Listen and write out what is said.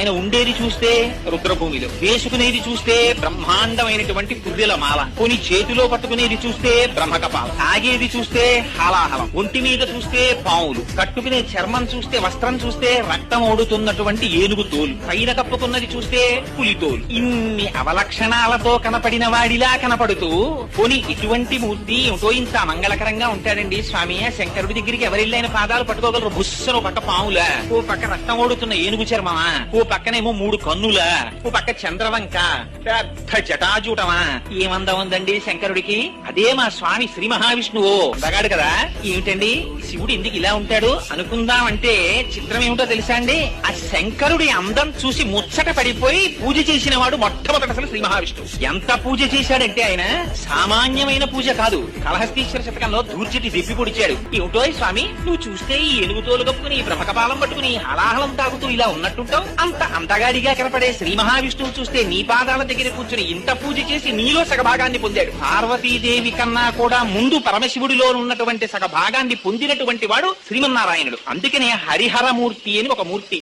ఆయన ఉండేది చూస్తే రుద్రభూమిలో వేసుకునేది చూస్తే బ్రహ్మాండమైనటువంటి పుర్రెల మాల కొని చేతిలో పట్టుకునేది చూస్తే బ్రహ్మకపాల తాగేది చూస్తే హాలాహలం ఒంటి మీద చూస్తే పావులు కట్టుకునే చర్మం చూస్తే వస్త్రం చూస్తే రక్తం ఓడుతున్నటువంటి ఏనుగు తోలు పైన కప్పుకున్నది చూస్తే పులి తోలు. ఇన్ని అవలక్షణాలతో కనపడిన వాడిలా కనపడుతూ కొని ఇటువంటి మూర్తి ఏమిటో ఇంత మంగళకరంగా ఉంటాడండి స్వామి. శంకరుడి దగ్గరికి ఎవరిల్లైన పాదాలు పట్టుకోగలరు. బుస్సను ఒక పక్క ఓ పక్క రక్తం ఓడుతున్న ఏనుగు చర్మమా ఓ పక్కనేమో మూడు కన్నులా. ఓ పక్క చంద్రవంక. పెద్ద జటాజూటమా. ఏమందం ఉందండి శంకరుడికి? అదే మా స్వామి శ్రీ మహావిష్ణువు. అందగాడు కదా? ఏమిటండి? శివుడు ఎందుకు ఇలా ఉంటాడు? అనుకుందామంటే చిత్రం ఏమిటో తెలుసా అండి? ఆ శంకరుడి అందం చూసి ముచ్చట పడిపోయి పూజ చేసిన వాడు మొట్టమొదటి అసలు శ్రీ మహావిష్ణువు. ఎంత పూజ చేశాడంటే ఆయన సామాన్యమైన పూజ కాదు. కలహస్తీశ్వర శతకంలో దూర్చిటి దిప్పి పొడిచాడు. ఏమిటో స్వామి? నువ్వు చూస్తే ఈ ఎనుగుతోలు కప్పుకుని బ్రహ్మకపాలం పట్టుకుని హలాహలం తాగుతూ ఇలా ఉన్నట్టుంటావు? అంత అంతగాడిగా కనపడే శ్రీ మహావిష్ణువు చూస్తే నీ పాదాల దగ్గర కూర్చుని ఇంత పూజ చేసి నీలో సగభాగాన్ని పొందాడు. పార్వతీదేవి కన్నా కూడా ముందు పరమశివుడిలో ఉన్నటువంటి సగభాగాన్ని పొందినటువంటి వాడు శ్రీమన్నారాయణుడు. అందుకనే హరిహరమూర్తి అని ఒక మూర్తి.